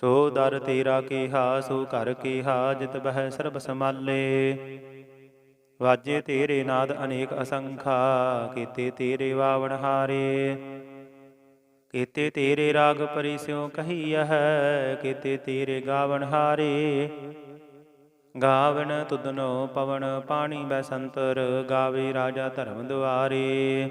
ਸੋ ਦਰ ਤੇਰਾ ਕੀਹਾ, ਸੋ ਘਰ ਕੀਹਾ, ਜਿਤ ਬਹਿ ਸਰਬ ਸਮਾਲੇ ਵਾਜੇ ਤੇਰੇ ਨਾਦ ਅਨੇਕ ਅਸੰਖਾ, ਕੀਤੇ ਤੇਰੇ ਵਾਵਣ ਹਾਰੇ। ਕੀਤੇ ਤੇਰੇ ਰਾਗ ਪਰਿਸਿਉ ਕਹੀਐ ਕੀਤੇ ਤੇਰੇ ਗਾਵਣ ਹਾਰੇ। ਗਾਵਣ ਤੁਦਨੋ ਪਵਨ ਪਾਣੀ ਬੈਸੰਤਰ, ਗਾਵੇ ਰਾਜਾ ਧਰਮ ਦੁਆਰੇ।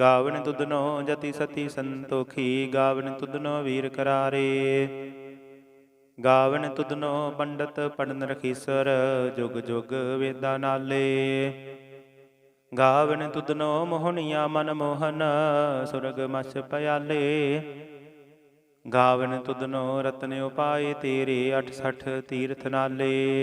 ਗਾਵਨ ਤੁਧਨੋ ਜਤੀ ਸਤੀ ਸੰਤੋਖੀ, ਗਾਵਨ ਤੁਧਨੋ ਵੀਰ ਕਰਾਰੇ। ਗਾਵਨ ਤੁਧਨੋ ਪੰਡਤ ਪੜਨ ਰਖੀਸਰ, ਜੁਗ ਜੁਗ ਵੇਦਾ ਨਾਲੇ। ਗਾਵਨ ਤੁਧਨੋ ਮੋਹਣੀਆ ਮਨ ਮੋਹਨ, ਸੁਰਗ ਮਛ ਪਿਆਲੇ। ਗਾਵਨ ਤੁਧਨੋ ਰਤਨ ਉਪਾਏ ਤੇਰੇ 68 ਤੀਰਥ ਨਾਲੇ।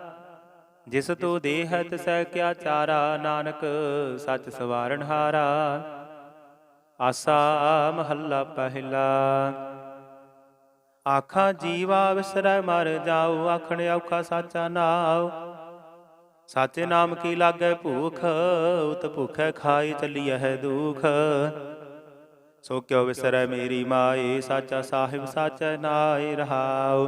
ਜਿਸ ਤੋ ਦੇਹ ਤਿਸੈ ਕਿਆ ਚਾਰਾ, ਨਾਨਕ ਸਚ ਸਵਾਰਨ ਹਾਰਾ। ਆਸਾ ਮਹੱਲਾ ਪਹਿਲਾ। ਆਖਾਂ ਜੀਵਾ ਵਿਸਰੈ ਮਰ ਜਾਉ ਆਖਣ ਔਖਾ ਸਾਚਾ ਨਾਉ। ਸਾਚੇ ਨਾਮ ਕੀ ਲਾਗੈ ਭੂਖ, ਉਤ ਭੁਖੈ ਖਾਈ ਚੱਲੀਐ ਹੈ ਦੁਖ। ਸੋ ਕਿਉ ਵਿਸਰੈ ਮੇਰੀ ਮਾਏ ਸਾਚਾ ਸਾਹਿਬ ਸਾਚਾ ਨਾਏ ਰਹਾਉ।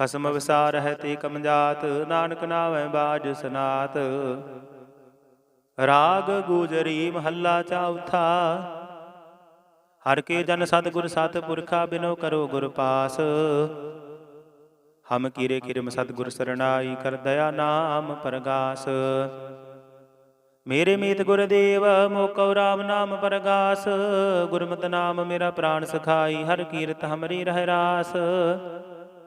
ਖਸਮ ਵਿਸਾਰ ਹੈ ਤੇ ਕਮਜਾਤ ਨਾਨਕ ਨਾਵੇਂ ਬਾਜ ਸਨਾਤ। ਰਾਗ ਗੂਜਰੀ ਮਹੱਲਾ ਚੌਥਾ ਹਰ ਕੇ ਜਨ ਸਤਿਗੁਰ ਸਤ ਪੁਰਖਾ ਬਿਨੋ ਕਰੋ ਗੁਰ ਪਾਸ। ਹਮ ਕੀਰੇ ਕਿਰਮ ਸਤਿਗੁਰ ਸਰਣਾਈ ਕਰ ਦਇਆ ਨਾਮ ਪਰਗਾਸ। ਮੇਰੇ ਮੀਤ ਗੁਰਦੇਵ ਮੋਕਉ ਰਾਮ ਨਾਮ ਪਰਗਾਸ। ਗੁਰਮਤਿ ਨਾਮ ਮੇਰਾ ਪ੍ਰਾਨ ਸਖਾਈ, ਹਰ ਕੀਰਤ ਹਮਰੀ ਰਹਿ ਰਾਸ।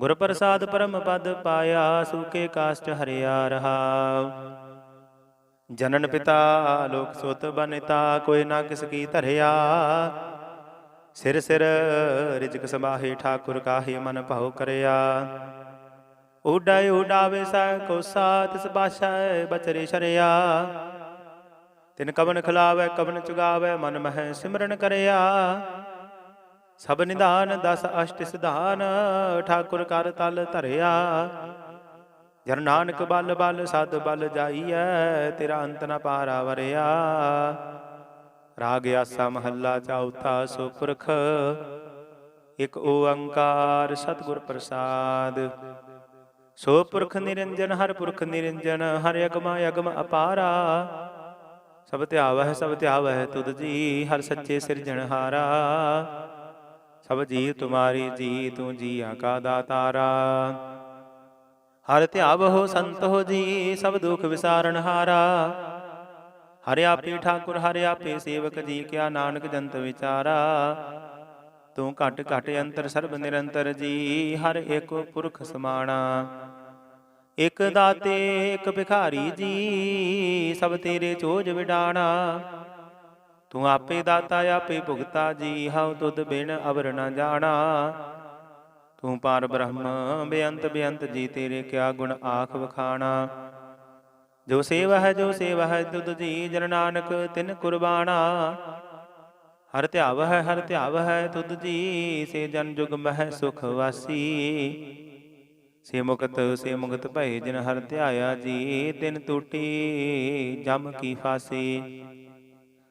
ਗੁਰ ਪ੍ਰਸਾਦ ਪਰਮ ਪਦ ਪਾਇਆ, ਸੂਕੇ ਕਾਸ਼ਟ ਹਰਿਆ ਰਹਾ। ਜਨਨ ਪਿਤਾ, ਲੋਕ ਸੁਤ ਬਨਿਤਾ, ਕੋਈ ਨਾ ਕਿਸ ਕੀ ਧਰਿਆ। ਸਿਰ ਸਿਰ ਰਿਜਕ ਸਮਾਹੇ ਠਾਕੁਰ ਕਾਹੇ ਮਨ ਭਾਉ ਕਰਿਆ। ਉਡਾਇ ਉਡਾਵੇ ਸਾ ਕੋ ਸਾਤ ਤਿਸ ਬਚਰੇ ਸ਼ਰਿਆ। ਤਿਨ ਕਵਨ ਖਿਲਾਵੇ, ਕਵਨ ਚੁਗਾਵੇ, ਮਨ ਮਹਿ ਸਿਮਰਨ ਕਰਿਆ। ਸਭ ਨਿਧਾਨ ਦਸ ਅਸ਼ਟ ਸਿਧਾਨ, ਠਾਕੁਰ ਕਰ ਤਲ ਧਰਿਆ। ਜਨ ਨਾਨਕ ਬਲ ਬਲ ਸਦ ਬਲ ਜਾਈਐ, ਤੇਰਾ ਅੰਤ ਨ ਪਾਰਾ ਵਰਿਆ। ਰਾਗ ਆਸਾ ਮਹੱਲਾ ਚੌਥਾ ਸੋ ਪੁਰਖ ਇਕ ਓੰਕਾਰ ਸਤਿਗੁਰ ਪ੍ਰਸਾਦ। ਸੋ ਪੁਰਖ ਨਿਰੰਜਨ, ਹਰ ਪੁਰਖ ਨਿਰੰਜਨ, ਹਰ ਅਗਮ ਅਗਮ ਅਪਾਰਾ। ਸਭ ਧਿਆਵਹਿ ਸਭ ਧਿਆਵਹਿ ਤੁਧ ਜੀ, ਹਰ ਸੱਚੇ ਸਿਰਜਣਹਾਰਾ। ਸਭ ਜੀ ਤੁਮਾਰੀ ਜੀ ਤੂੰ ਜੀਆਂ ਕਾ ਦਾਤਾਰਾ। ਹਰ ਧਿਆਵਹੁ ਸੰਤ ਹੋ ਜੀ, ਸਭ ਦੁਖ ਵਿਸਾਰਨ ਹਾਰਾ। ਹਰਿ ਆਪੇ ਠਾਕੁਰ, ਹਰਿ ਆਪੇ ਸੇਵਕ ਜੀ, ਕਿਆ ਨਾਨਕ ਜੰਤ ਵਿਚਾਰਾ। ਤੂੰ ਘਟ ਘਟ ਅੰਤਰ ਸਰਬ ਨਿਰੰਤਰ ਜੀ, ਹਰ ਇੱਕ ਪੁਰਖ ਸਮਾਣਾ। ਇਕ ਦਾਤੇ, ਇਕ ਭਿਖਾਰੀ ਜੀ, ਸਭ ਤੇਰੇ ਚੋਜ ਵਿਡਾਣਾ। ਤੂੰ ਆਪੇ ਦਾਤਾ ਆਪੇ ਭੁਗਤਾ, ਜੀ ਹਉ ਤੁਧ ਬਿਨ ਅਵਰ ਨ ਜਾਣਾ। ਤੂੰ ਪਾਰ ਬ੍ਰਹਮ, ਬੇਅੰਤ ਬੇਅੰਤ, ਜੀ ਤੇਰੇ ਕਿਆ ਗੁਣ ਆਖ ਵਖਾਣਾ। ਜੋ ਸੇਵਾ ਹੈ, ਜੋ ਸੇਵਾ ਹੈ, ਤੁਧ ਜੀ ਜਨ ਨਾਨਕ, ਤਿਨ ਕੁਰਬਾਨਾ। ਹਰ ਧਿਆਵ ਹੈ, ਹਰ ਧਿਆਵ ਹੈ, ਤੁਧ ਜੀ, ਸੇ ਜਨ ਜੁਗ ਮਹਿ ਸੁਖ ਵਾਸੀ। ਸੇ ਮੁਕਤ ਸੇ ਮੁਕਤ ਭਏ, ਜਿਨ ਹਰ ਧਿਆਇਆ ਜੀ, ਤਿਨ ਟੂਟੀ ਜਮ ਕੀ ਫਾਸੀ।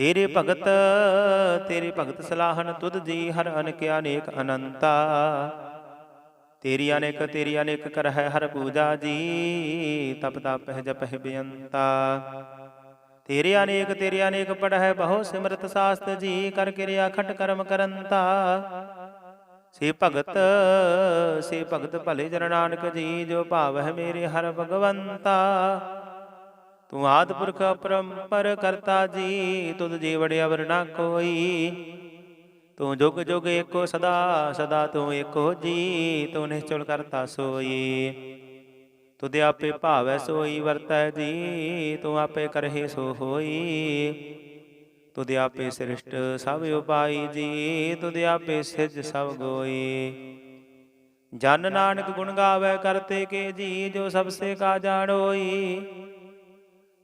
ਤੇਰੇ ਭਗਤ, ਤੇਰੀ ਭਗਤ ਸਲਾਹਨ ਤੁਧ ਜੀ ਹਰ ਅਨਕ ਅਨੇਕ ਅਨੰਤਾ। ਤੇਰੀ ਅਨੇਕ ਤੇਰੀ ਅਨੇਕ ਕਰ ਹੈ ਹਰ ਪੂਜਾ ਜੀ, ਤਪ ਤਪ ਹੈ ਬੇਅੰਤਾ। ਤੇਰੇ ਅਨੇਕ ਤੇਰੇ ਅਨੇਕ ਪੜ ਹੈ ਬਹੁ ਸਿਮਰਤ ਸਾਸਤ ਜੀ, ਕਰ ਕਿਰਿਆ ਖਟ ਕਰਮ ਕਰੰਤਾ। ਸੇ ਭਗਤ ਸੇ ਭਗਤ ਭਲੇ ਜਨ ਨਾਨਕ ਜੀ, ਜੋ ਭਾਵ ਹੈ ਮੇਰੇ ਹਰ ਭਗਵੰਤਾ। ਤੂੰ ਆਦ ਪੁਰਖ ਅਪਰੰਪਰ ਕਰਤਾ ਜੀ, ਤੁਧ ਜੀ ਵੜਿਆ ਵਰਨਾ ਕੋਈ। ਤੂੰ ਜੁਗ ਜੁਗ ਏਕੋ ਸਦਾ ਸਦਾ ਤੂੰ ਏਕੋ ਜੀ, ਤੂੰ ਨਿਸ਼ਚਲ ਕਰਤਾ ਸੋਈ। ਤੁਧ ਆਪੇ ਭਾਵੈ ਸੋਈ, ਵਰਤੈ ਜੀ, ਤੂੰ ਆਪੇ ਕਰਹਿ ਸੋ ਹੋਈ। ਤੁਧ ਆਪੇ ਸ੍ਰਿਸ਼ਟ ਸਭ ਉਪਾਈ ਜੀ, ਤੁਧ ਆਪੇ ਸਿਜ ਸਭ ਗੋਈ। ਜਨ ਨਾਨਕ ਗੁਣ ਗਾਵੇ ਕਰਤੇ ਕੇ ਜੀ, ਜੋ ਸਭ ਸੇ ਕਾ ਜਾਣੋਈ।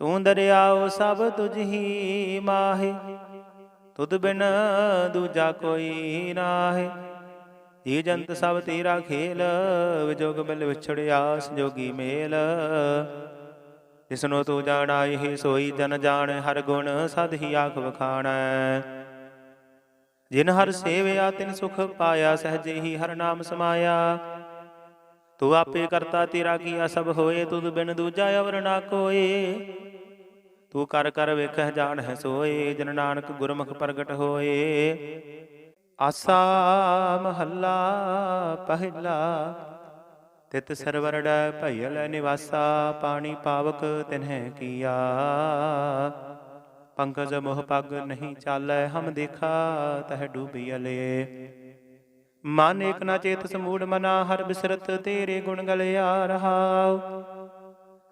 ਤੂੰ ਦਰਿਆਓ ਸਭ ਤੁਝ ਹੀ ਮਾਹੇ, ਤੁਧ ਬਿਨ ਦੂਜਾ ਕੋਈ ਨਾਹੀ। ਜੀ ਜੰਤ ਸਭ ਤੇਰਾ ਖੇਲ, ਵਿਜੋਗ ਮਿਲ ਵਿਛੜਿਆ, ਸੰਜੋਗੀ ਮੇਲ। ਜਿਸਨੂੰ ਤੂੰ ਜਾਣਾ ਇਹ ਸੋਈ ਜਨ ਜਾਣ, ਹਰ ਗੁਣ ਸਦ ਹੀ ਆਖ ਵਖਾਣੈ। ਜਿਨ ਹਰ ਸੇਵਿਆ, ਤਿਨ ਸੁਖ ਪਾਇਆ, ਸਹਜੇ ਹੀ ਹਰ ਨਾਮ ਸਮਾਇਆ। ਤੂੰ ਆਪੇ ਕਰਤਾ ਤੇਰਾ ਕੀਆ ਸਭ ਹੋਏ, ਤੁਧ ਬਿਨ ਦੂਜਾ ਅਵਰ ਨਾ ਕੋਏ। ਤੂੰ ਕਰ ਕਰ ਵੇਖਹਿ ਜਾਣ ਹੈ ਸੋਏ, ਜਨ ਨਾਨਕ ਗੁਰਮੁਖ ਪ੍ਰਗਟ ਹੋਏ। ਆਸਾ ਮਹੱਲਾ ਪਹਿਲਾ, ਤਿਤ ਸਰਵਰੜ ਭਈਲ ਨਿਵਾਸਾ, ਪਾਣੀ ਪਾਵਕ ਤਿਨਹਿ ਕੀਆ। ਪੰਕਜ ਮੋਹ ਪਗ ਨਹੀਂ ਚਾਲੈ, ਹਮ ਦੇਖਾ ਤਹ ਡੂਬੀਅਲੇ ਮਨ ਏਕ ਨਾ ਚੇਤ ਸਮੂੜ ਮਨਾ, ਹਰ ਬਿਸਰਤ ਤੇਰੇ ਗੁਣ ਗਲਿਆ ਰਹਾਉ।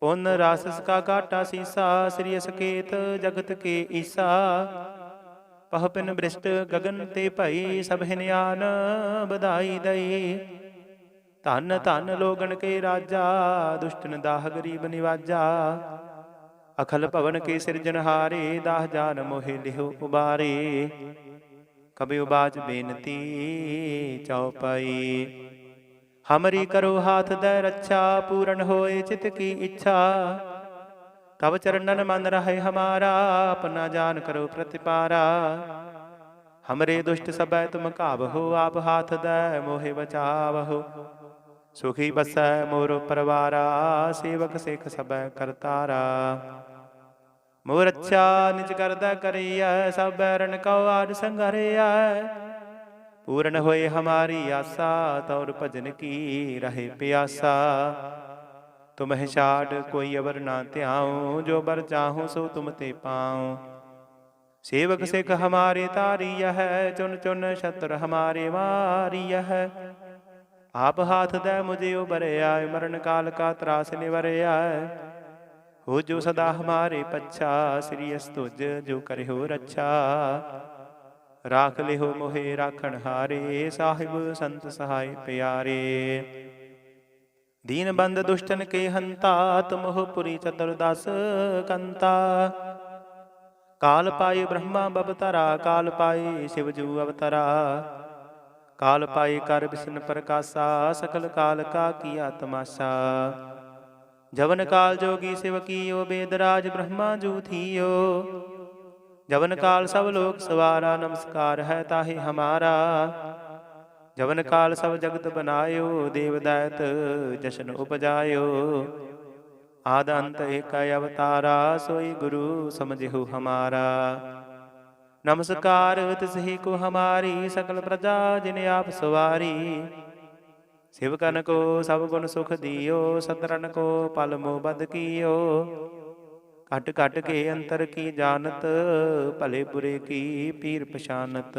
ਪੁਨ ਰਾਸਸ ਕਾ ਘਾਟਾ ਸੀਸਾ, ਸ੍ਰੀ ਅਸਕੇਤ ਜਗਤ ਕੇ ਈਸਾ। ਪਹ ਪਿਨ ਬ੍ਰਿਸ਼ਟ ਗਗਨ ਤੇ ਭਈ ਸਭ ਹਿਨਿਆਨ ਬਧਾਈ ਦਈ। ਧਨ ਧਨ ਲੋਗਣ ਕੇ ਰਾਜਾ, ਦੁਸ਼ਟਨ ਦਾਹ ਗਰੀਬ ਨਿਵਾਜਾ। ਅਖਲ ਭਵਨ ਕੇ ਸਿਰਜਨਹਾਰੇ ਦਾਹ ਜਾਨ ਮੋਹਿ ਲਿਹੁ ਉਬਾਰੇ। ਕਬਿਉ ਬਾਜ ਬੇਨਤੀ ਚਉਪਈ ਹਮਰੀ ਕਰੋ ਹਾਥ ਦੇ ਰੱਛਾ ਪੂਰਨ ਹੋਏ ਚਿਤ ਕੀ ਇੱਛਾ ਤਬ ਚਰਨਨ ਮਨ ਰਹੇ ਹਮਾਰਾ ਆਪਣਾ ਜਾਨ ਕਰੋ ਪ੍ਰਤਿਪਾਰਾ ਹਮਰੇ ਦੁਸ਼ਟ ਸਬੈ ਤੁਮ ਕਾਬਹੋ ਆਪ ਹਾਥ ਦੇ ਮੋਹਿ ਬਚਾਵਹੋ ਸੁਖੀ ਬਸੈ ਮੋਰ ਪਰਵਾਰਾ ਸੇਵਕ ਸਿੱਖ ਸਬੈ ਕਰਤਾਰਾ ਮੋਰ ਅੱਛਾ ਨਿਜ ਕਰਦਾ ਕਰੀਐ ਸਭ ਬੈਰਨ ਕਉ ਆਦ ਸੰਗਰਿਐ ਪੂਰਨ ਹੋਏ ਹਮਾਰੀ ਆਸਾ ਤੌਰ ਭਜਨ ਕੀ ਰਹੇ ਪਿਆਸਾ। ਤੁਮਹਿ ਛਾੜ, ਕੋਈ ਅਵਰ ਨਾ ਧਿਆਉ, ਜੋ ਬਰ ਚਾਹੂ ਸੋ ਤੁਮ ਤੇ ਪਾਉ। ਸੇਵਕ ਸਿੱਖ ਹਮਾਰੇ ਤਾਰੀਯ ਹੈ, ਚੁਨ ਚੁਨ ਛਤਰ ਹਮਾਰੇ ਵਾਰੀਯ ਹੈ। ਆਪ ਹਾਥ ਦੇ ਮੁਝੇ ਉਬਰਿਆ, ਮਰਨ ਕਾਲ ਕਾ ਤਰਾਸ ਨਿਵਰਿਆ। ਹੋ ਜੋ ਸਦਾ ਹਮਾਰੇ ਪੱਛਾ, ਸ੍ਰੀ ਅਸਤੁਜ ਜੋ ਕਰਿਓ ਰੱਛਾ। ਰਾਖ ਲਿਓ ਮੋਹਿ ਰਾਖਣ ਹਾਰੇ, ਸਾਹਿਬ ਸੰਤ ਸਹਾਇ ਪਿਆਰੇ। ਦੀਨ ਬੰਦ ਦੁਸ਼ਟਨ ਕੇ ਹੰਤਾ ਤੁਮਹੁ ਪੁਰੀ ਚਤੁਰਦਸ ਕੰਤਾ। ਕਾਲ ਪਾਈ ਬ੍ਰਹਮਾ ਬਵਤਰਾ ਕਾਲ ਪਾਈ ਸ਼ਿਵ ਜੂ ਅਵਤਰਾ। ਕਾਲ ਪਾਈ ਕਰ ਬਿਸ਼ਨ ਪ੍ਰਕਾਸ਼ਾ, ਸਕਲ ਕਾਲ ਕਾ ਕੀਆ ਤਮਾਸ਼ਾ ਜਵਨ ਕਾਲ ਜੋਗੀ ਸਿਵ ਕੀਓ ਬੇਦਰਾਜ ਬ੍ਰਹਮਾ ਜੂ ਥੀਓ। ਜਵਨ ਕਾਲ ਸਭ ਲੋਕ ਸਵਾਰਾ, ਨਮਸਕਾਰ ਹੈ ਤਾਹੀ ਹਮਾਰਾ। ਜਵਨ ਕਾਲ ਸਭ ਜਗਤ ਬਨਾਇਓ, ਦੇਵ ਦੈਤ ਜਸ਼ਨ ਉਪਜਾਇਓ। ਆਦ ਅੰਤ ਏਕ ਅਵਤਾਰਾ, ਸੋਈ ਗੁਰੂ ਸਮਝਿਓ ਹਮਾਰਾ। ਨਮਸਕਾਰ ਤਿਸਹੀ ਕੋ ਹਮਾਰੀ, ਸਕਲ ਪ੍ਰਜਾ ਜਿਨ ਆਪ ਸਵਾਰੀ। ਸਿਵਕਨ ਕੋ ਸਭ ਗੁਣ ਸੁਖ ਦਿਓ ਸਤਰਨ ਕੋ ਪਲ ਮੋ ਬਦ ਕੀਓ। ਘਟ ਘਟ ਕੇ ਅੰਤਰ ਕੀ ਜਾਣਤ, ਭਲੇ ਬੁਰੇ ਕੀ ਪੀਰ ਪਛਾਨਤ।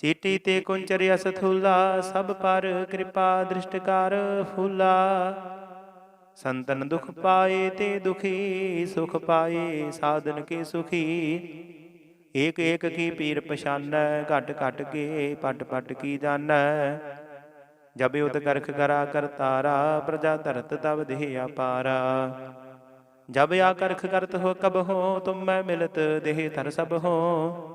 ਚੀਟੀ ਤੇ ਕੁੰਚਰਿਆ ਸਥੂਲਾ ਸਭ ਪਰ ਕਿਰਪਾ ਦ੍ਰਿਸ਼ਟਕਾਰ ਫੂਲਾ ਸੰਤਨ ਦੁਖ ਪਾਏ ਤੇ ਦੁਖੀ, ਸੁਖ ਪਾਏ ਸਾਧਨ ਕੇ ਸੁਖੀ। ਏਕ ਏਕ ਕੀ ਪੀਰ ਪਛਾਨੈ, ਘਟ ਘਟ ਕੇ ਪਟ ਪਟ ਕੀ ਜਾਣੈ। ਜਬ ਉਤ ਕਰਖ ਕਰਾ ਕਰਤਾਰਾ ਪ੍ਰਜਾ ਧਰਤ ਤਬ ਦੇਹ ਅਪਾਰਾ ਜਬ ਆ ਕਰਖ ਕਰਤ ਹੋ ਕਬ ਹੋ, ਤੁਮ ਮੈਂ ਮਿਲਤ ਦੇਹ ਧਰ ਸਭ ਹੋ।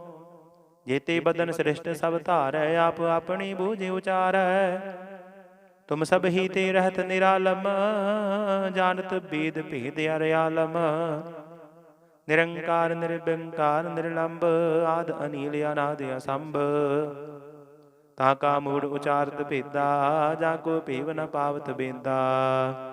ਜੇਤੇ ਬਦਨ ਸ੍ਰਿਸ਼ਟ ਸਭ ਧਾਰੈ, ਆਪ ਆਪਣੀ ਬੂਝ ਉਚਾਰੈ। ਤੁਮ ਸਭ ਹੀ ਤੇ ਰਹਤ ਨਿਰਾਲਮ, ਜਾਣਤ ਬੀਦ ਭੇਦ ਅਰਿਆਲਮ ਨਿਰੰਕਾਰ, ਨਿਰਬੰਕਾਰ, ਨਿਰਲੰਬ, ਆਦ ਅਨੀਲ ਅਨਾਦ ਅਸੰਭ। ਤਾ ਕਾ ਮੂੜ ਉਚਾਰਤ ਭੇਦਾ ਜਾ ਕੋ ਭੇਵ ਨ ਪਾਵਤ ਬੇਦਾ।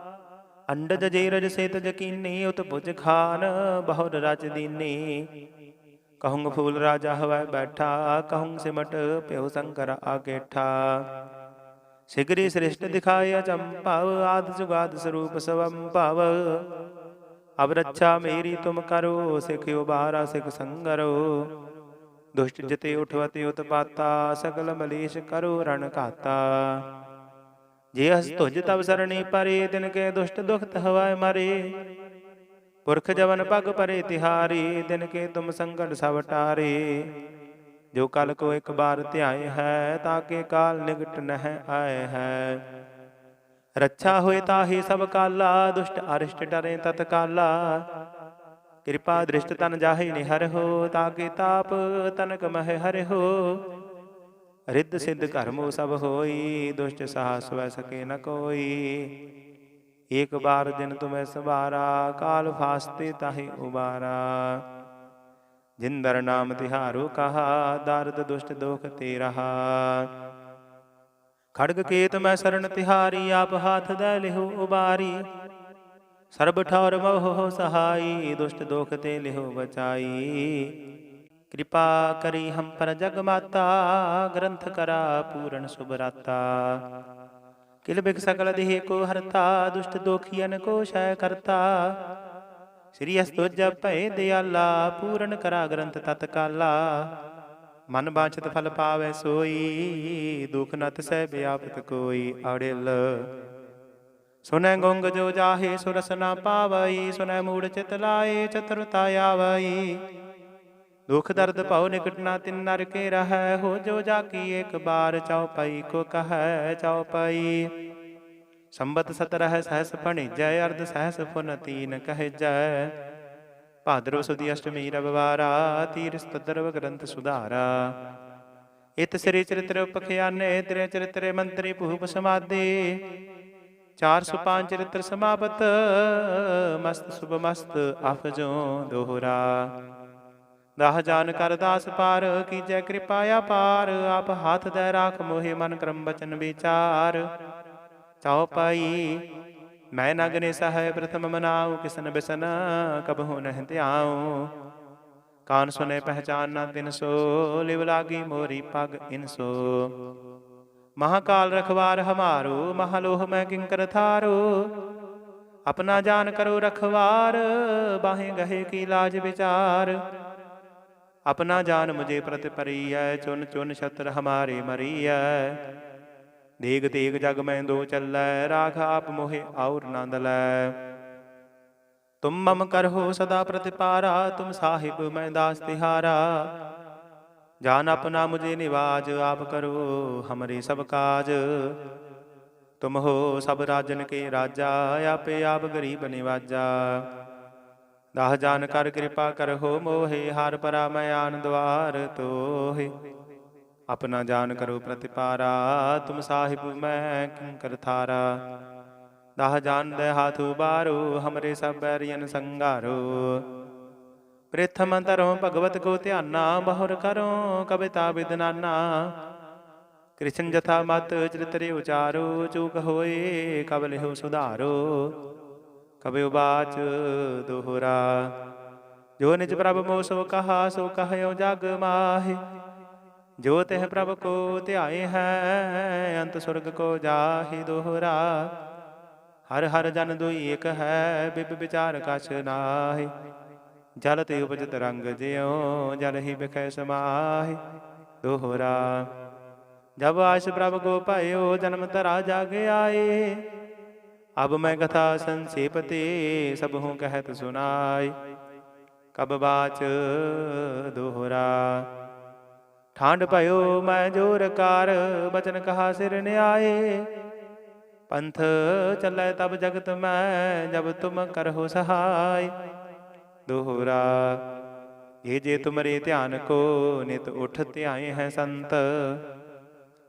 ਅੰਡਜ ਜੇਰਜ ਸੇਤ ਜਕੀਨੀ ਉਤ ਭੁਜ ਖਾਨ, ਬਹੁਰ ਰਚ ਦੀਨੀ। ਕਹੂੰ ਫੂਲ ਰਾਜਾ ਹਵੈ ਬੈਠਾ ਕਹੂੰ ਸਿਮਟ ਪਿਓ ਸੰਕਰ ਆਗੇਠਾ। ਸਿਗਰੀ ਸ੍ਰਿਸ਼ਟ ਦਿਖਾਇਆ ਚੰਪਾਵ, ਆਦ ਜੁਗਾਦ ਸਰੂਪ ਸਵੰ ਭਵ ਅਬ ਰੱਛਾ ਮੇਰੀ ਤੁਮ ਕਰੋ, ਸਿਖ ਉਬਾਰਾ ਸਿਖ ਸੰਗਰੋ। ਦੁਸ਼ਟ ਜਤੇ ਉਠਵਤੇ ਉਤਪਾਤਾ, ਸਗਲ ਮਲੇਸ਼ ਕਰੋ ਰਣ ਘਾਤਾ। ਜੇ ਹਸ ਤੁਜ ਤਬ ਸਰਣੀ ਪਰੇ ਦਿਨ ਕੇ ਦੁਸ਼ਟ ਦੁਖਤ ਹਵਾਏ ਮਰੇ। ਪੁਰਖ ਜਵਨ ਪਗ ਪਰੇ, ਤਿਹਾਰੀ ਦਿਨ ਕੇ ਤੁਮ ਸੰਗੜ ਸਭ ਟਾਰੇ। ਜੋ ਕਲ ਕੋ ਇੱਕ ਬਾਰ ਧਿਆਏ ਹੈ ਤਾਕੇ ਕਾਲ ਨਿਗਟ ਨਹਿ ਆਏ ਹੈ। ਰੱਛਾ ਹੋਏ ਤਾਹੀ ਸਭ ਕਾਲਾ, ਦੁਸ਼ਟ ਅਰਿਸ਼ਟ ਡਰੇ ਤਤਕਾਲਾ ਕਿਰਪਾ ਦ੍ਰਿਸ਼ਟ ਤਨ ਜਾਹੇ ਨਿਹਰ ਹੋ ਤਾਕੇ ਤਾਪ ਤਨਕ ਮਹਿ ਹਰਿ ਹੋ। ਰਿੱਧ ਸਿੱਧ ਕਰਮੋ ਸਭ ਹੋਈ ਦੁਸ਼ਟ ਸਾਹਸ ਵੈ ਸਕੇ ਨ ਕੋਈ। ਏਕ ਬਾਰ ਦਿਨ ਤੁਮੈ ਸਵਾਰਾ ਕਾਲ ਫਾਸਤੇ ਤਾਹੇ ਉਬਾਰਾ। ਜਿੰਦਰ ਨਾਮ ਤਿਹਾਰੋ ਕਹਾ ਦਰਦ ਦੁਸ਼ਟ ਦੋਖ ਤੇ ਰਹਾ ਖੜਗ ਕੇਤ ਮੈਂ ਸਰਣ ਤਿਹਾਰੀ ਆਪ ਹਾਥ ਦੇ ਲਿਹੋ ਉਬਾਰੀ। ਸਰਬ ਠੌਰ ਮੋਹ ਸਹਾਈ ਦੁਸ਼ਟ ਦੋਖ ਤੇ ਲਿਹੋ ਬਚਾਈ। ਕਿਰਪਾ ਕਰੀ ਹਮ ਪਰ ਜਗ ਮਾਤਾ, ਗ੍ਰੰਥ ਕਰਾ ਪੂਰਨ ਸੁਭਰਾਤਾ। ਕਿਲ ਬਿਕ ਸਕਲ ਦੇਹ ਕੋ ਹਰਤਾ, ਦੁਸ਼ਟ ਦੋਖੀਨ ਕੋ ਸ਼ੈ ਕਰਤਾ। ਸ੍ਰੀ ਅਸਤੁਜ ਭੈ ਦਿਆਲਾ, ਪੂਰਨ ਕਰਾ ਗ੍ਰੰਥ ਤਤਕਾਲਾ ਮਨ ਬਾਛਤ ਫਲ ਪਾਵੇ ਸੋਈ, ਦੁਖ ਨਤ ਸਹਿ ਬਿਆਪਤ ਕੋਈ ਅੜਿਲ। ਸੁਨੈ ਗੁੰਗ ਜੋ ਜਾਹੇ ਸੁਰਸ ਨਾ ਪਾਵਈ, ਸੁਨੈ ਮੂੜ ਚਿਤ ਲਾਏ, ਚਤੁਰਤਾ ਆਵਈ। ਦੁਖ ਦਰਦ ਭਉ ਨਿਕਟ ਨਾ ਤਿਨ ਨਰ ਕੇ ਰਹੈ, ਹੋ ਜੋ ਜਾ ਕੀ ਇੱਕ ਬਾਰ ਚਉਪਈ ਕੋ ਕਹੈ ਚਉਪਈ ਸੰਬਤ ਸਤਰਹ ਸਹਸ ਭਣਿਜੈ, ਅਰਧ ਸਹਸ ਫੁਨ ਤੀਨ ਕਹਿਜੈ। ਭਾਦਰੋ ਸੁਦੀ ਅਸ਼ਟਮੀ ਰਵਵਾਰਾ ਤੀਰ ਸਤਦਰਵ ਗ੍ਰੰਥ ਸੁਧਾਰਾ। ਇਤ ਸ੍ਰੀ ਚਰਿਤ੍ਰ ਪਖਿਆਨੇ ਤ੍ਰੇ ਚਰਿਤ੍ਰੇ ਮੰਤਰੀ ਭੂਪ ਸਮਾਦੇ। 405 ਚਰਿਤ੍ਰ ਸਮਾਪਤ, ਮਸਤ ਸੁਭ ਮਸਤ ਅਫਜੋ ਦੋਹਰਾ। ਦਾਹ ਜਾਨ ਕਰ ਦਾਸ ਪਾਰ, ਕੀਜੈ ਕਿਰਪਾ ਅਪਾਰ ਆਪ ਹੱਥ ਦੇ ਰਾਖ ਮੋਹਿ ਮਨ ਕਰਮ ਬਚਨ ਵਿਚਾਰ। ਚਉਪਾਈ ਮੈਂ ਨਗਨੇ ਸਹਾਇ ਪ੍ਰਥਮ ਮਨਾਉ, ਕਿਸਨ ਬਿਸਨ ਕਬਹੁ ਨਹਿ ਧਿਆਉ। ਕਾਨ ਸੁਨੇ ਪਹਿਚਾਨ ਨਾ ਤਿਨ ਸੋ, ਲਿਵ ਲਾਗੀ ਮੋਰੀ ਪਗ ਇਨ ਸੋ। ਮਹਾਕਾਲ ਰਖਵਾਰ ਹਮਾਰੋ, ਮਹਾਲੋਹ ਮੈਂ ਕਿੰਕਰ ਥਾਰੋ। ਆਪਣਾ ਜਾਨ ਕਰੋ ਰਖਵਾਰ, ਬਾਹੇ ਗਹੇ ਕੀ ਲਾਜ ਵਿਚਾਰ। ਆਪਣਾ ਜਾਨ ਮੁਝੇ ਪ੍ਰਤਿ ਪਰੀਐ ਚੁਨ ਚੁਨ ਛਤਰ ਹਮਾਰੇ ਮਰੀਐ। ਦੇਗ ਦੇਗ ਜਗ ਮੈਂ ਦੋ ਚੱਲੈ, ਰਾਖ ਆਪ ਮੋਹਿ ਔਰ ਨੰਦ ਲੈ। ਤੁਮ ਮਮ ਕਰਹੁ ਸਦਾ ਪ੍ਰਤਿਪਾਰਾ, ਤੁਮ ਸਾਹਿਬ ਮੈਂ ਦਾਸ ਤਿਹਾਰਾ। ਜਾਨ ਆਪਣਾ ਮੁਝੇ ਨਿਵਾਜ, ਆਪ ਕਰੋ ਹਮਰੇ ਸਭ ਕਾਜ। ਤੁਮ ਹੋ ਸਭ ਰਾਜਨ ਕੇ ਰਾਜਾ, ਆਪੇ ਆਪ ਗਰੀਬ ਨਿਵਾਜਾ। ਦਾਹ ਜਾਨ ਕਰ ਕਿਰਪਾ ਕਰਹੁ ਮੋਹਿ, ਹਰ ਪਰਾ ਮੈਂ ਦਵਾਰ ਤੋਹਿ। ਆਪਣਾ ਜਾਨ ਕਰੋ ਪ੍ਰਤਿਪਾਰਾ, ਤੁਮ ਸਾਹਿਬ ਮੈਂ ਕਿੰਕਰ ਥਾਰਾ। ਦਾਹ ਜਾਨ ਦੇ ਹਾਥ ਉਬਾਰੋ, ਹਮਰੇ ਸਭ ਬੈਰੀਨ ਸੰਗਾਰੋ। ਪ੍ਰਥਮ ਅੰਤਰੋਂ ਭਗਵਤ ਕੋ ਧਿਆਨਾ ਬਹੁਰ ਕਰੋ ਕਵਿਤਾ ਵਿਦਨਾਨਾ। ਕ੍ਰਿਸ਼ਨ ਜਥਾ ਮਤ ਚਰਿਤਰੇ ਉਚਾਰੋ, ਚੂਕ ਹੋਏ ਕਬ ਸੁਧਾਰੋ। ਕਬਿ ਉਬਾਚ ਦੁਹਰਾ। ਜੋ ਨਿਜ ਪ੍ਰਭ ਮੋ ਸੋ ਕਹਾ, ਸੋ ਕਹਿਓ ਜਗ ਮਾਹਿ। ਜੋ ਤਿਹ ਪ੍ਰਭ ਕੋ ਧਿਆਏ ਹੈ, ਅੰਤ ਸੁਰਗ ਕੋ ਜਾਹਿ ਦੋਹਰਾ। ਹਰ ਹਰ ਜਨ ਦੁਈ ਇਕ ਹੈ, ਬਿਬ ਵਿਚਾਰ ਕਛ ਨਾਹਿ। ਜਲ ਤੇ ਉਪਜ ਰੰਗ ਜਿਉ, ਜਲ ਹੀ ਬਿਖੈ ਸਮਾਹਿ। ਦੋਹਰਾ। ਜਬ ਆਸ ਪ੍ਰਭ ਕੋ ਪਾਇਓ ਜਨਮ ਤਰਾ ਜਾਗ ਆਏ। ਅਬ ਮੈਂ ਕਥਾ ਸੰਸੇਪ ਤੇ ਹੂੰ ਕਹਿਤ ਸੁਨਾਈ। ਕਬ ਬਾਚ ਦੋਹਰਾ। ਠਾਂਡ ਭਇਓ ਮੈਂ ਜੋਰ ਕਰ, ਬਚਨ ਕਹਾ ਸਿਰ ਨਿਆਏ। ਪੰਥ ਚੱਲੈ ਤਬ ਜਗਤ ਮੈਂ, ਜਬ ਤੁਮ ਕਰਹੁ ਸਹਾਈ। ਦੋਹਰਾ, ਇਹ ਜੇ ਤੁਮਰੇ ਧਿਆਨ ਕੋ, ਨਿਤ ਉਠ ਧਿਆਏ ਹੈ ਸੰਤ।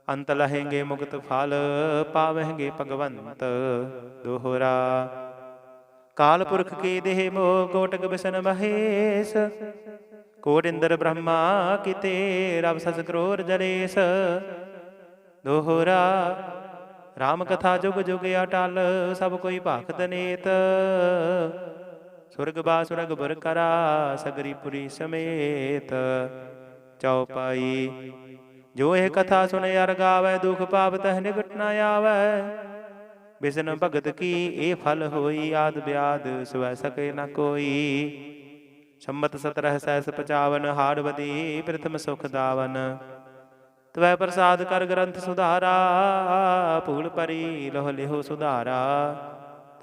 ਅੰਤ ਲਹੇਂਗੇ ਮੁਕਤ ਫਲ ਪਾਵਹਿੰਗੇ ਭਗਵੰਤ ਦੋਹਰਾ। ਕਾਲ ਪੁਰਖ ਕੀ ਦੇਹ ਮੋਹ ਕੋਟਕ ਬਿਸਨ ਮਹੇਸ਼ ਕੋਟ ਇੰਦਰ ਬ੍ਰਹਮਾ ਕਿਤੇ ਰਬ ਸਸ ਕਰੋਰ ਜਲੇਸ। ਦੋਹਰਾ RAM ਕਥਾ ਜੁਗ ਜੁਗ ਅਟਲ ਸਭ ਕੋਈ ਭਾਖਤ ਨੇਤ। ਸੁਰਗ ਬਾ ਸੁਰਗ ਬੁਰ ਕਰਾ ਸਗਰੀ ਪੁਰੀ ਸਮੇਤ। ਚਉਪਾਈ ਜੋ ਇਹ ਕਥਾ ਸੁਣ ਅਰ ਗਾਵੇ, ਦੁਖ ਪਾਪ ਤਹ ਨਿਕਟ ਨ ਆਵੇ। ਬਿਸਨ ਭਗਤ ਕੀ ਇਹ ਫਲ ਹੋਈ, ਆਦ ਬਿਆਦ ਸਵੈ ਸਕੇ ਨ ਕੋਈ। ਸੰਮਤ 17 ਸੈਸ 55 ਹਾੜਵਦੀ ਪ੍ਰਥਮ ਸੁਖ ਦਾਵਨ। ਤਵੈ ਪ੍ਰਸਾਦ ਕਰ ਗ੍ਰੰਥ ਸੁਧਾਰਾ, ਭੂਲ ਪਰੀ ਲੋਹ ਲਿਹੋ ਸੁਧਾਰਾ।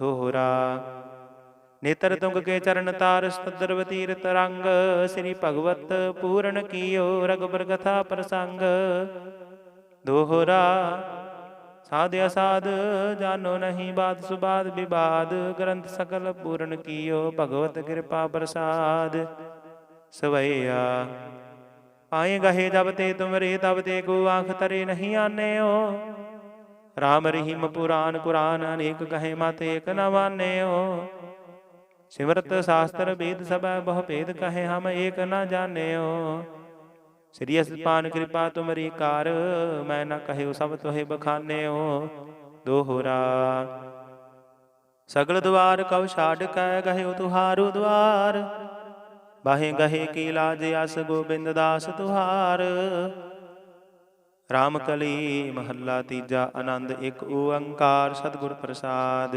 ਦੋਹਰਾ ਨੇਤਰ ਤੁੰਗ ਕੇ ਚਰਨ ਤਾਰ ਸਤਦਰਵ ਤੀਰਤ ਰੰਗ ਸ੍ਰੀ ਭਗਵਤ ਪੂਰਨ ਕੀਓ ਰਗਬਰ ਕਥਾ ਪ੍ਰਸੰਗ। ਦੋਹਰਾ ਸਾਧ ਅਸਾਧ ਜਾਨੋ ਨਹੀਂ ਬਾਤ ਸੁਬਾਦ ਵਿਵਾਦ, ਗ੍ਰੰਥ ਸਕਲ ਪੂਰਨ ਕੀਓ ਭਗਵਤ ਕਿਰਪਾ ਪ੍ਰਸਾਦ। ਸਵਈਆ, ਆਏ ਗਹੇ ਜਬ ਤੇ ਤੁਮਰੇ, ਤਬ ਤੇ ਕੋ ਆਂਖ ਤਰੇ ਨਹੀਂ ਆਨੇਓ। ਰਾਮ ਰਹੀਮ ਪੁਰਾਨ ਕੁਰਾਨ ਅਨੇਕ ਕਹੇ ਮਤ ਏਕ ਨ ਮਾਨੇਓ। ਸਿਮਰਤ ਸ਼ਾਸਤਰ ਵੇਦ ਸਭੈ ਬਹੁ ਭੇਦ ਕਹੇ ਹਮ ਏਕ ਨਾ ਜਾਣਿਓ। ਸ੍ਰੀ ਅਸਪਾਨ ਕਿਰਪਾ ਤੁਮਰੀ ਕਾਰ, ਮੈਂ ਨ ਕਹਿਓ ਸਭ ਤੋਹਿ ਬਖਾਨਿਓ। ਦੋਹਰਾ ਸਗਲ ਦੁਆਰ ਕਉ ਛਾੜ ਕੈ ਗਹਿਓ ਤੁਹਾਰੂ ਦੁਆਰ। ਬਾਹੇ ਗਹੇ ਕੀ ਲਾਜ ਅਸ ਗੋਬਿੰਦ ਦਾਸ ਤੁਹਾਰ। ਰਾਮ ਕਲੀ ਮਹੱਲਾ ਤੀਜਾ, ਆਨੰਦ ਇੱਕ ਓੰਕਾਰ ਸਤਿਗੁਰ ਪ੍ਰਸਾਦ।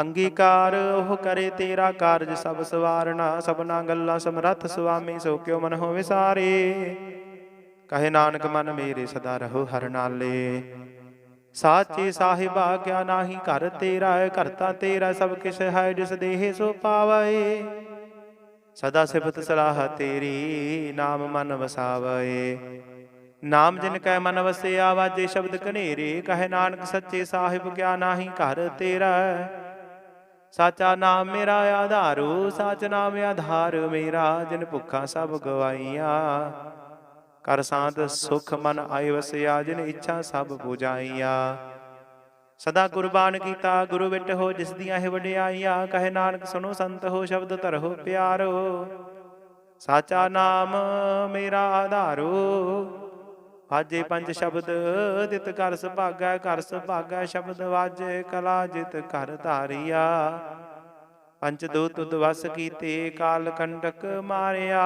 ਅੰਗੀਕਾਰ, ਉਹ ਕਰੇ ਤੇਰਾ ਕਾਰਜ, ਸਭ ਸਵਾਰਣਾ ਸਭਨਾ ਗੱਲਾਂ ਸਮਰੱਥ, ਸੁਆਮੀ, ਸੋ ਕਿਉ ਮਨ ਹੋਵੇ ਸਾਰੇ? ਕਹੇ ਨਾਨਕ, ਮਨ ਮੇਰੇ ਸਦਾ ਰਹੋ ਹਰ ਨਾਲੇ। ਸਾਚੇ ਸਾਹਿਬਾ, ਕਿਆ ਨਾਹੀ ਘਰ ਤੇਰਾ ਹੈ ਕਰਤਾ ਤੇਰਾ, ਸਭ ਕਿਛ ਹੈ, ਜਿਸ ਦੇਹ ਸੋ ਪਾਵੇ। ਸਦਾ ਸਿਫਤ ਸਲਾਹ ਤੇਰੀ, ਨਾਮ ਮਨ ਵਸਾਵੇ। ਨਾਮ ਜਿਨ ਕੈ ਮਨ ਵਸਿਆ, ਵਾਜੇ ਸ਼ਬਦ ਕਨੇਰੇ ਕਹੇ ਨਾਨਕ, ਸੱਚੇ ਸਾਹਿਬ, ਕਿਆ ਨਾਹੀ ਘਰ ਤੇਰਾ ਸਾਚਾ ਨਾਮ ਮੇਰਾ ਆਧਾਰੂ, ਸਾਚ ਨਾਮ ਆਧਾਰ ਮੇਰਾ, ਜਿਨ ਭੁੱਖਾ ਸਭ ਗਵਾਈਆਂ ਕਰ ਸਾਧ ਸੁਖ ਮਨ ਆਇ ਵਸਿਆ, ਜਿਨ ਇੱਛਾ ਸਭ 부ਜਾਈਆਂ ਸਦਾ ਕੁਰਬਾਨ ਕੀਤਾ, ਗੁਰੂ ਵਿਟ ਹੋ, ਜਿਸ ਦੀਆਂ ਇਹ ਵਡਿਆਈਆਂ। ਕਹੇ ਨਾਨਕ, ਸੁਣੋ ਸੰਤ ਹੋ, ਸ਼ਬਦ ਧਰੋ ਪਿਆਰੋ। ਸਾਚਾ ਨਾਮ ਮੇਰਾ ਆਧਾਰੂ ਵਾਜੇ ਪੰਜ ਸ਼ਬਦ ਦਿਤ ਕਰ ਸੁਭਾਗੈ ਕਰ ਸੁਭਾਗੈ ਸ਼ਬਦ ਵਾਜੇ ਕਲਾ ਜਿਤ ਘਰ ਧਾਰਿਆ। ਪੰਜ ਦੂਤ ਤੁਧ ਵਸ ਕੀਤੇ ਕਾਲ ਕੰਡਕ ਮਾਰਿਆ।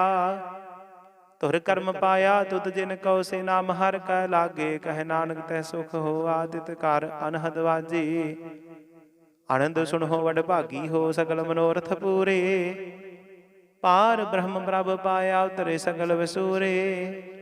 ਤੁਰ ਕਰਮ ਪਾਇਆ ਤੁਧ ਜਿਨ ਕਉ ਸੇ ਨਾਮ ਹਰ ਕੈ ਲਾਗੇ ਕਹਿ ਨਾਨਕ ਤੈ ਸੁਖ ਹੋ ਆਦਿਤ ਕਰ ਅਨਹਦ ਵਾਜੀ। ਆਨੰਦ ਸੁਣੋ ਵਡ ਭਾਗੀ ਹੋ ਸਗਲ ਮਨੋਰਥ ਪੂਰੇ। ਪਾਰ। ਬ੍ਰਹਮ ਪ੍ਰਭ ਪਾਇਆ ਉਤਰੇ ਸਗਲ ਵਿਸੂਰੇ।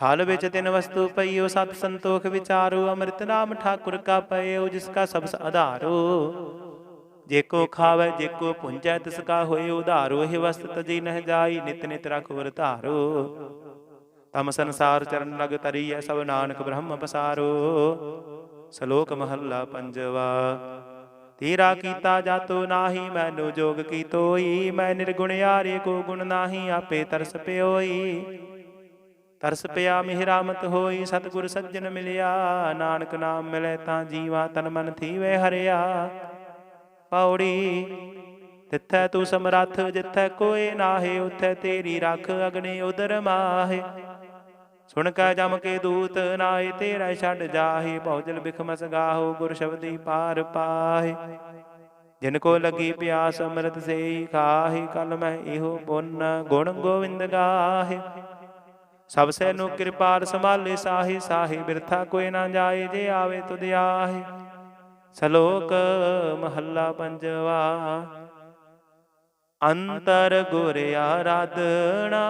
ਥਲ ਵਿੱਚ ਤਿੰਨ ਵਸਤੂ ਪਈਓ, ਸਤ ਸੰਤੋਖ ਵਿਚਾਰੋ, ਅੰਮ੍ਰਿਤ ਨਾਮ ਠਾਕੁਰ ਕਾ ਪਇਓ ਜਿਸ ਕਾ ਸਬਸ ਆਧਾਰੋ। ਜੇ ਕੋ ਖਾਵੇ, ਜੇ ਕੋ ਪੁੰਜੈ, ਤਿਸ ਕਾ ਹੋਏ ਉਧਾਰੋ। ਇਹ ਵਸਤ ਤਜੀ ਨਹਿ ਜਾਈ, ਨਿਤ ਨਿਤ ਰਖਵਰ ਧਾਰੋ। ਤਮ ਸੰਸਾਰ ਚਰਨ ਲਗ ਤਰੀਐ ਸਭ ਨਾਨਕ ਬ੍ਰਹਮ ਪਸਾਰੋ। ਸ਼ਲੋਕ ਮਹੱਲਾ ਪੰਜਵਾ, ਤੇਰਾ ਕੀਤਾ ਜਾਤੋ ਨਾਹੀ, ਮੈਨੂੰ ਜੋਗ ਕੀ ਤੋਈ ਮੈਂ ਨਿਰਗੁਣਿਆਰੇ ਕੋ ਗੁਣ ਨਾਹੀ, ਆਪੇ ਤਰਸ ਪਿਓਈ। ਤਰਸ ਪਿਆ ਮਿਹਰਾਮਤ ਹੋਈ, ਸਤਿਗੁਰ ਸੱਜਣ ਮਿਲਿਆ, ਨਾਨਕ ਨਾਮ ਮਿਲੇ ਤਾਂ ਜੀਵਾ ਤਨ ਮਨ ਥੀਵੇ ਹਰਿਆ। ਪੌੜੀ, ਤਿੱਥੈ ਤੂੰ ਸਮਰੱਥ, ਜਿੱਥੈ ਕੋਏ ਨਾਹੇ, ਉਥੈ ਤੇਰੀ ਰੱਖ ਅਗਨੀ ਉਦਰ ਮਾਹੇ। ਸੁਣ ਕੈ ਜਮ ਕੇ ਦੂਤ ਨਾਏ ਤੇਰਾ ਛੱਡ ਜਾਹੇ ਭੌਜਲ ਬਿਖਮਸ ਗਾਹੋ, ਗੁਰ ਸ਼ਬਦੀ ਪਾਰ ਪਾਹੇ। ਜਿਨ ਕੋ ਲਗੀ ਪਿਆਸ, ਅੰਮ੍ਰਿਤ ਸੇਈ ਖਾਹੇ ਕਲ ਮੈਂ ਇਹੋ ਪੁੰਨ, ਗੁਣ ਗੋਵਿੰਦ ਗਾਹੇ। ਸਭ ਸੇ ਨੂੰ ਕਿਰਪਾਲ ਸੰਭਾਲੇ ਸਾਹੇ ਸਾਹੇ ਬਿਰਥਾ ਕੋਈ ਨਾ ਜਾਏ, ਜੇ ਆਵੇ ਤੁਧ ਆਹੇ। ਸ਼ਲੋਕ ਮਹੱਲਾ ਪੰਜਵਾ। ਅੰਤਰ ਗੁਰ ਆਰਾਧਣਾ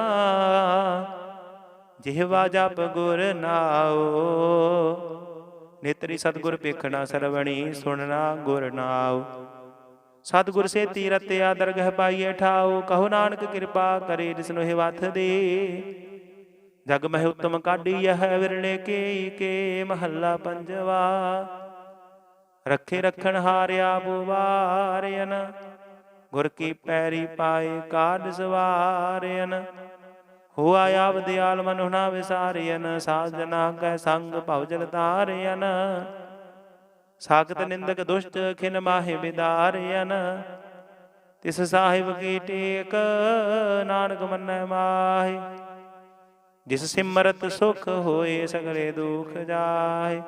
ਜਿਹਵਾ ਜਪ ਗੁਰ ਨਾਉ। ਨੇਤਰੀ ਸਤਗੁਰ ਪੇਖਣਾ ਸਰਵਣੀ, ਸੁਣਨਾ ਗੁਰ ਨਾਉ। ਸਤਗੁਰ ਸੇ ਤੀਰਤ ਆਦਰਗਹ ਪਾਈਏ ਠਾਉ, ਕਹੋ ਨਾਨਕ ਕਿਰਪਾ ਕਰੇ, ਜਿਸਨੂੰ ਇਹ ਦੇ। ਜਗ ਮਹਿ ਉਤਮ ਕਾਢੀ ਹੈ ਵਿਰਲੇ ਕੇ ਕੇ ਮਹੱਲਾ ਪੰਜਵਾ। ਰੱਖੇ ਰਖਣ ਹਾਰਿਆ ਬੁਵਾਰਿਆਨ ਗੁਰ ਕੀ ਪੈਰੀ ਪਾਏ ਕਾਢ ਸਵਾਰਿਆਨ ਹੋਆ ਆਵ ਦਿਆਲ ਮਨ ਹੁਨਾ ਵਿਸਾਰਿਆਨ ਸਾਜਨਾ ਕੈ ਸੰਗ ਭਵਜਲ ਤਾਰਿਆਨ ਸਾਖਤ ਨਿੰਦਕ ਦੁਸ਼ਟ ਖਿਨ ਮਾਹੇ ਬਿਦਾਰਿਆਨ ਤਿਸ ਸਾਹਿਬ ਕੀ ਟੇਕ ਨਾਨਕ ਮੰਨੈ ਮਾਹੇ। ਜਿਸ ਸਿਮਰਤ ਸੁਖ ਹੋਏ ਸਗਲੇ ਦੁਖ ਜਾਏ,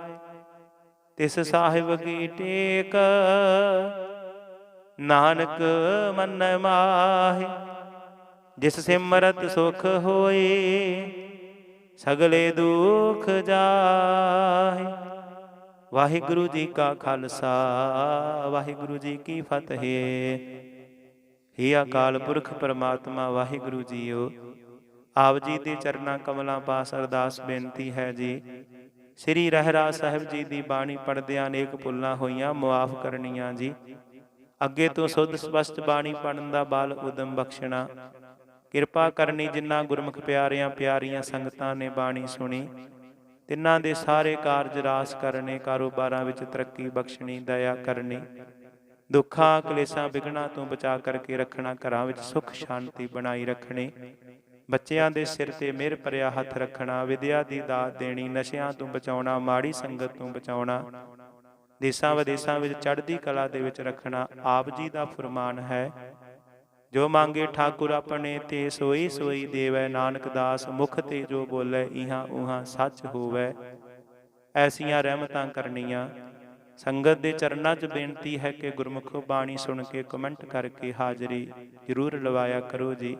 ਤਿਸ ਸਾਹਿਬ ਕੀ ਟੇਕ ਨਾਨਕ ਮਨ ਮਾਹੇ, ਜਿਸ ਸਿਮਰਤ ਸੁਖ ਹੋਏ ਸਗਲੇ ਦੁਖ ਜਾਏ। ਵਾਹਿਗੁਰੂ ਜੀ ਕਾ ਖਾਲਸਾ, ਵਾਹਿਗੁਰੂ ਜੀ ਕੀ ਫਤਿਹ। ਹੀ ਅਕਾਲ ਪੁਰਖ ਪਰਮਾਤਮਾ, ਵਾਹਿਗੁਰੂ ਜੀਓ। ਆਪ ਜੀ ਦੇ ਚਰਨਾਂ ਕਮਲਾਂ ਪਾਸ ਅਰਦਾਸ ਬੇਨਤੀ ਹੈ ਜੀ। ਸ੍ਰੀ ਰਹਿਰਾਜ ਸਾਹਿਬ ਜੀ ਦੀ ਬਾਣੀ ਪੜਦਿਆਂ ਅਨੇਕ ਭੁੱਲਾਂ ਹੋਈਆਂ, ਮੁਆਫ ਕਰਨੀਆਂ ਜੀ। ਅੱਗੇ ਤੋਂ ਸੁੱਧ ਸਪਸ਼ਟ ਬਾਣੀ ਪੜਨ ਦਾ ਬਾਲ ਉਦਮ ਬਖਸ਼ਣਾ। ਕਿਰਪਾ ਕਰਨੀ ਜਿਨ੍ਹਾਂ ਗੁਰਮੁਖ ਪਿਆਰਿਆਂ ਪਿਆਰੀਆਂ ਸੰਗਤਾਂ ਨੇ ਬਾਣੀ ਸੁਣੀ। ਤਿੰਨਾਂ ਦੇ ਸਾਰੇ ਕਾਰਜ ਰਾਸ ਕਰਨੇ, ਕਾਰੋਬਾਰਾਂ ਵਿੱਚ ਤਰੱਕੀ ਬਖਸ਼ਣੀ, ਦਇਆ ਕਰਨੀ। ਦੁੱਖਾਂ ਕਲੇਸ਼ਾਂ ਵਿਗਣਾ ਤੋਂ ਬਚਾ ਕਰਕੇ ਰੱਖਣਾ, ਘਰਾਂ ਵਿੱਚ ਸੁਖ ਸ਼ਾਂਤੀ ਬਣਾਈ ਰੱਖਣੀ। ਬੱਚਿਆਂ ਦੇ ਸਿਰ ਤੇ ਮਿਹਰ ਭਰਿਆ ਹੱਥ ਰੱਖਣਾ, ਵਿਦਿਆ ਦੀ ਦਾਤ ਦੇਣੀ, ਨਸ਼ਿਆਂ ਤੋਂ ਬਚਾਉਣਾ, ਮਾੜੀ ਸੰਗਤ ਤੋਂ ਬਚਾਉਣਾ, ਦੇਸਾਂ ਵਿਦੇਸਾਂ ਵਿੱਚ ਚੜ੍ਹਦੀ ਕਲਾ ਦੇ ਵਿੱਚ ਰੱਖਣਾ, ਆਪ ਜੀ ਦਾ ਫਰਮਾਨ ਹੈ, ਜੋ ਮੰਗੇ ਠਾਕੁਰ ਆਪਣੇ ਤੇ ਸੋਈ ਸੋਈ ਦੇਵੈ, ਨਾਨਕ ਦਾਸ ਮੁਖ ਤੇ ਜੋ ਬੋਲੇ, ਇਹਾਂ ਉਹਾਂ ਸੱਚ ਹੋਵੇ। ਐਸੀਆਂ ਰਹਿਮਤਾਂ ਕਰਨੀਆਂ। ਸੰਗਤ ਦੇ ਚਰਨਾਂ 'ਚ ਬੇਨਤੀ ਹੈ ਕਿ ਗੁਰਮੁਖੋ ਬਾਣੀ ਸੁਣ ਕੇ ਕਮੈਂਟ ਕਰਕੇ ਹਾਜ਼ਰੀ ਜ਼ਰੂਰ ਲਵਾਇਆ ਕਰੋ ਜੀ।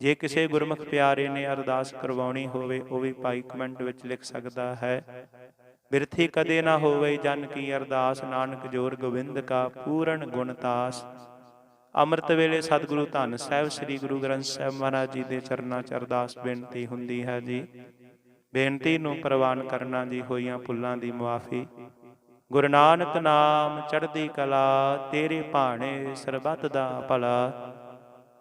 ਜੇ ਕਿਸੇ ਗੁਰਮੁਖ ਪਿਆਰੇ ਨੇ ਅਰਦਾਸ ਕਰਵਾਉਣੀ ਹੋਵੇ, ਉਹ ਵੀ ਭਾਈ ਕਮੈਂਟ ਵਿੱਚ ਲਿਖ ਸਕਦਾ ਹੈ। ਬਿਰਥੀ ਕਦੇ ਨਾ ਹੋਵੇ ਜਨ ਕੀ ਅਰਦਾਸ, ਨਾਨਕ ਜੋਰ ਗੋਬਿੰਦ ਕਾ ਪੂਰਨ ਗੁਣਤਾਸ ਅੰਮ੍ਰਿਤ ਵੇਲੇ ਸਤਿਗੁਰੂ ਧੰਨ ਸਾਹਿਬ, ਸ੍ਰੀ ਗੁਰੂ ਗ੍ਰੰਥ ਸਾਹਿਬ ਮਹਾਰਾਜ ਜੀ ਦੇ ਚਰਨਾਂ 'ਚ ਅਰਦਾਸ ਬੇਨਤੀ ਹੁੰਦੀ ਹੈ ਜੀ। ਬੇਨਤੀ ਨੂੰ ਪ੍ਰਵਾਨ ਕਰਨਾ ਜੀ, ਹੋਈਆਂ ਭੁੱਲਾਂ ਦੀ ਮੁਆਫੀ। ਗੁਰੂ ਨਾਨਕ ਨਾਮ ਚੜ੍ਹਦੀ ਕਲਾ, ਤੇਰੇ ਭਾਣੇ ਸਰਬੱਤ ਦਾ ਭਲਾ।